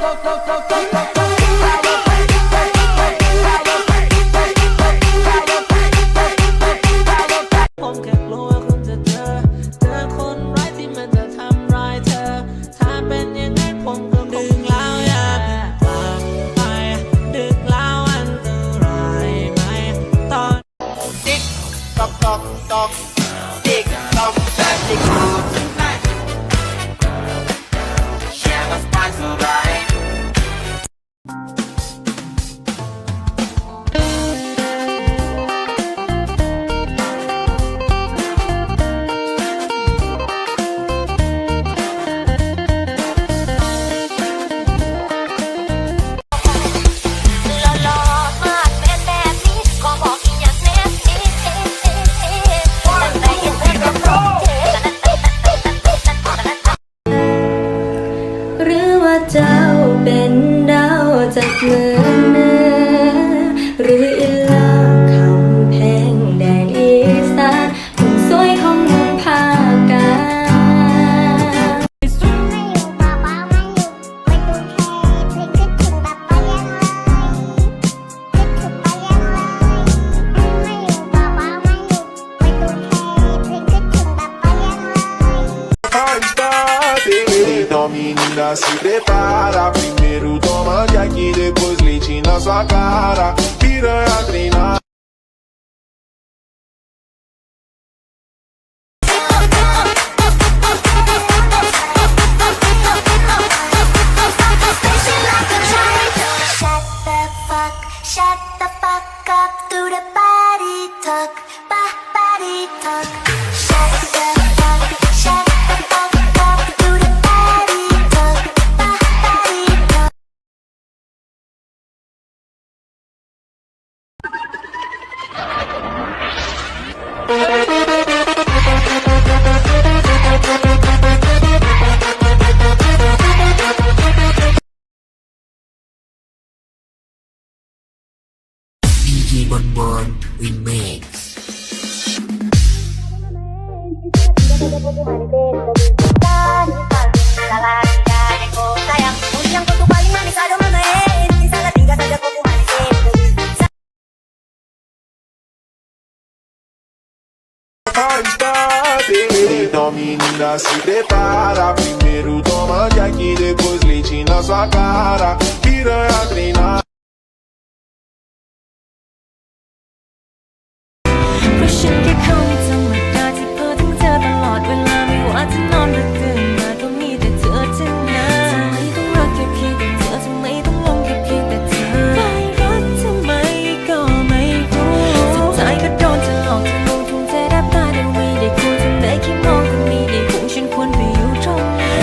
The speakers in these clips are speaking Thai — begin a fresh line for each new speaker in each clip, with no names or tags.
ผ
na sua cara Piranha treinar 'Vai estar Então menina se prepara Primeiro toma de aqui, depois leite na sua cara. Piranha treinar
ราะฉันแค่เขาไม่ธรรมดาที่เพ้อถึงเธอตลอดเวลาไม่ว่าจะนอนหรือตื่นมาก็มีแต่เธอทั้งนั้นทำไมต้องรักแค่เพียงแต่เธอทำไมต้องลงแค่เพียงแต่เธอไม่รักทำไมก็ไม่รู้สุดท้ายก็โดนเธอหลอกเธอลงทุนเธอแทบตายแต่ไม่ได้ควรทำได้แค่มองแต่ไม่ได้คงฉันควรไปอยู่ตรงนั้น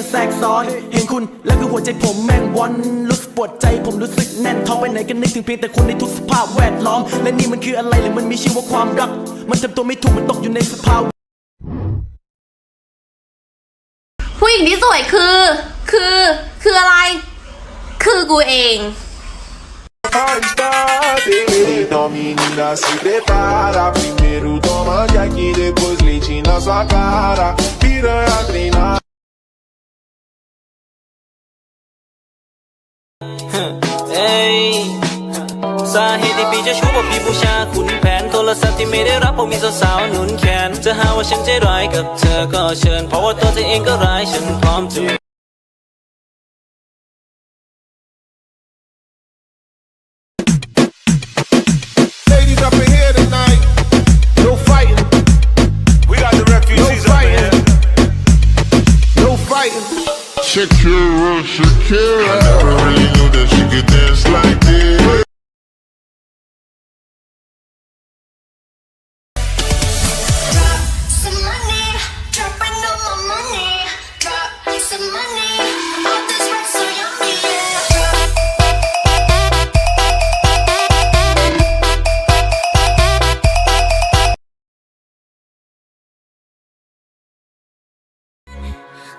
แทรกซ้อน เห็นคุณแล้วคือหัวใจผมแม่งวันรู้สึกปวดใจผมรู้สึกแน่นท้องไปไหนก็นึกถึงเพียงแต่คุณในทุกสภาพแวดล้อม และนี่มันคืออะไรหรือมันมีชื่อว่าความรัก มันทำตัวไม่ถูกมันตกอยู่ในสภาวะ
ผู้หญิงที่สวยคือ คือ คืออะไร คือกูเอง
Vai estar Então menina se prepara Primeiro toma de aqui, depois leite na sua cara Piranha treinar
เอ้ยสาเหตุที่พี่จะชู้ว่าพี่บูชาขุนแผนโทรศัพท์ที่ไม่ได้รับเพราะมีสาวๆหนุนแขน จะหาว่าฉันใจร้ายกับเธอก็เชิญ เพราะว่าตัวเธอเองก็ร้ายฉันพร้อมจะ
Ladies up in here tonight No fighting We got the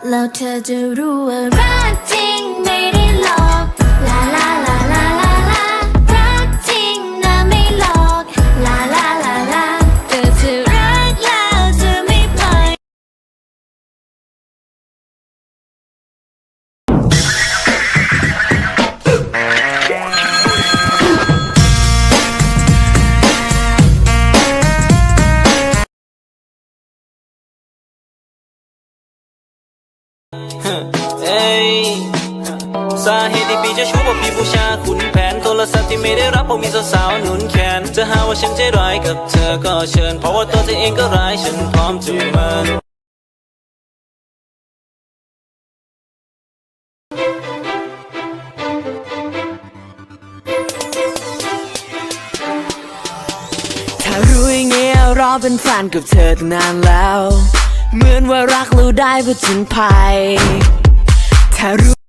แล้วเธอจะรู้ว่ารักจ ย
สาเหตุที่พี่จะชู้เพราะพี่บูชาขุนแผนโทรศัพท์ที่ไม่ได้รับเพราะมีสาวๆหนุนแขนจะหาว่าฉันใจร้ายกับเธอก็เชิญ เพราะว่าตัวเธอเองก็ร้ายฉันพร้อมจะมิน
ถ้ารู้อย่างเงี้ยรอเป็นแฟนกับเธอตั้งนานแล้ว เหมือนว่ารักรู้ได้ว่าถึงภัย ถ้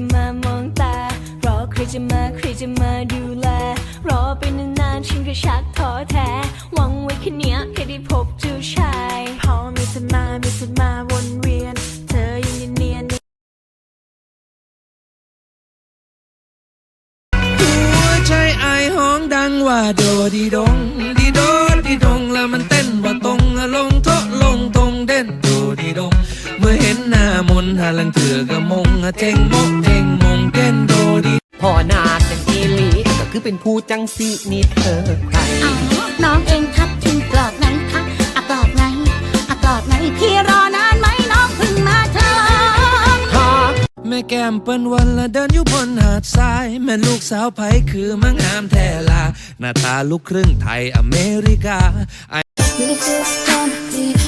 จะมามองตา รอใครจะมาใครจะมาดูแล รอไปนานๆฉันก็ชักท้อแท้ หวังไว้แค่เนี้ยแค่ได้พบเจ้าชาย พอมีเธอมา มีเธอมาวนเวียน เธอยังเนียน
หัวใจไอห้องดังว่าโดดีดงดีโดดีดงแล้วมันเต้ หาลังเถือกะมงเท่งมกเท่งมงเต้นโดดี
พอนาดเป็นอีหลีก็คือเป็นผู้จังสีนี่เธอใคร
อ๋อน้องเองทับทิมกรอบไหนคะอะกรอบไหนอะกรอบไหนพี่รอนานไหมน้องเพิ่งมาเธอ
แม่แก้มเปิ้นวันละเดินอยู่บนหาดทราย แม่ลูกสาวไผคือมังงามแท้ลา หน้าตาลูกครึ่งไทยอเมริกา
Really just want me I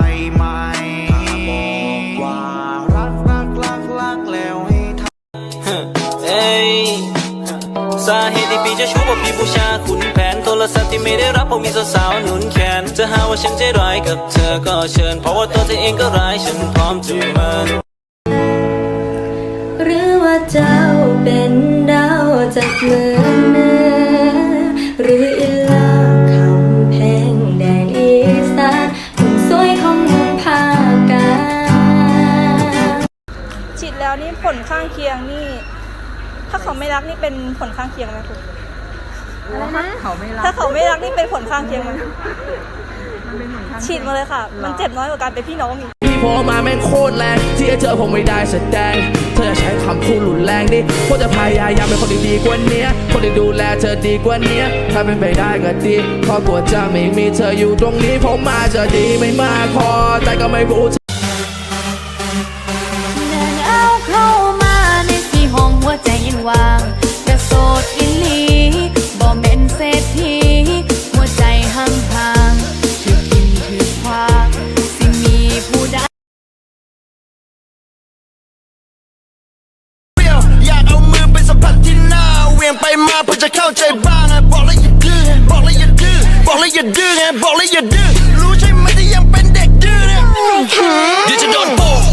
ได้ไหมบอกว่ารักรักรักรักแล้วให้ทำ
เอ้ยสาเหตุที่พี่จะชู้เพราะพี่บูชาขุนแผนโทรศัพท์ที่ไม่ได้รับเพราะมีสาวๆหนุนแขนจะหาว่าฉันใจร้ายกับเธอก็เชิญ เพราะว่าตัวเธอเองก็ร้ายฉันพร้อมจะมิน
หรือว่าเจ้าเป็นดาวจากเมือง ข้าง
เคียงนี่ ถ้าเขาไม่รักนี่เป็นผลข้างเคียงไหมคุณเขาไม่รักถ้าเขาไม่รักนี่เป็นผลข้างเคียงไหมฉีดมาเลยค่ะ มันเจ็บน้อยกว่าการเป็นพี่น้องอีก
พี่โผล่มาแม่งโคตรแรงที่จะเจอผมไม่ได้แสดง เธอจะใช้คำพูดรุนแรงดิพวกจะพยายามเป็นคนที่ดีกว่านี้คนที่ดูแลเธอดีกว่านี้ถ้าเป็นไปได้ก็ดีครอบครัวจะไม่มีเธออยู่ตรงนี้ผมมาจะดีไม่มากพอแต่ก็ไม่รู้
เดิ งไปมาเพื่อจะเข้าใจบ้างนะบอกเลยอย่าดื้
อบอกเลยอย่าดื้อบอกเลยอย่าดื้อบอกเลยอย่าดื้อรู้ใช่ไหมที่ยังเป็
นเด็กดื้อเนี่ยเดี๋ยวจะโดนโป๊